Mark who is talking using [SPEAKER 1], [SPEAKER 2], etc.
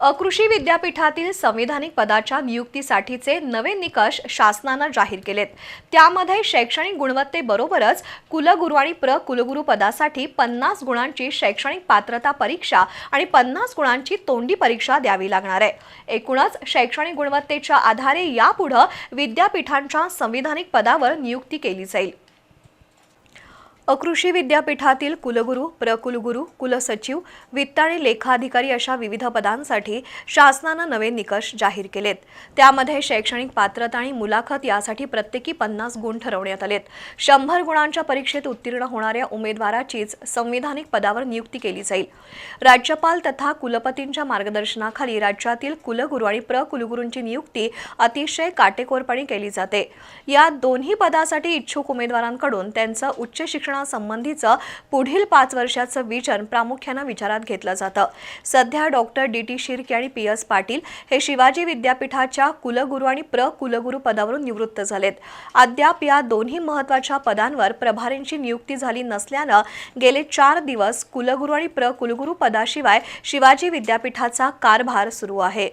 [SPEAKER 1] कृषी विद्यापीठातील संविधानिक पदाच्या नियुक्तीसाठीचे नवे निकष शासनानं जाहीर केलेत. त्यामध्ये शैक्षणिक गुणवत्तेबरोबरच कुलगुरू आणि प्र कुलगुरू पदासाठी पन्नास गुणांची शैक्षणिक पात्रता परीक्षा आणि पन्नास गुणांची तोंडी परीक्षा द्यावी लागणार आहे. एकूणच शैक्षणिक गुणवत्तेच्या आधारे यापुढं विद्यापीठांच्या संविधानिक पदावर नियुक्ती केली जाईल. अकृषी विद्यापीठातील कुलगुरू प्रकुलगुरू कुलसचिव वित्त आणि लेखाधिकारी अशा विविध पदांसाठी शासनानं नवे निकष जाहीर केलेत. त्यामध्ये शैक्षणिक पात्रता आणि मुलाखत यासाठी प्रत्येकी पन्नास गुण ठरवण्यात आलेत. शंभर गुणांच्या परीक्षेत उत्तीर्ण होणाऱ्या उमेदवाराचीच संविधानिक पदावर नियुक्ती केली जाईल. राज्यपाल तथा कुलपतींच्या मार्गदर्शनाखाली राज्यातील कुलगुरू आणि प्रकुलगुरूंची नियुक्ती अतिशय काटेकोरपणे केली जाते. या दोन्ही पदासाठी इच्छुक उमेदवारांकडून त्यांचं उच्च शिक्षण शिक्षणासंबंधीचं पुढील पाच वर्षाचं विजन प्रामुख्यानं विचारात घेतलं जातं. सध्या डॉक्टर डी. टी. शिर्के आणि पी. एस. पाटील हे शिवाजी विद्यापीठाच्या कुलगुरू आणि प्र कुलगुरू पदावरून निवृत्त झालेत. अद्याप या दोन्ही महत्त्वाच्या पदांवर प्रभारींची नियुक्ती झाली नसल्यानं गेले चार दिवस कुलगुरू आणि प्र कुलगुरू पदाशिवाय शिवाजी विद्यापीठाचा कारभार सुरू आहे.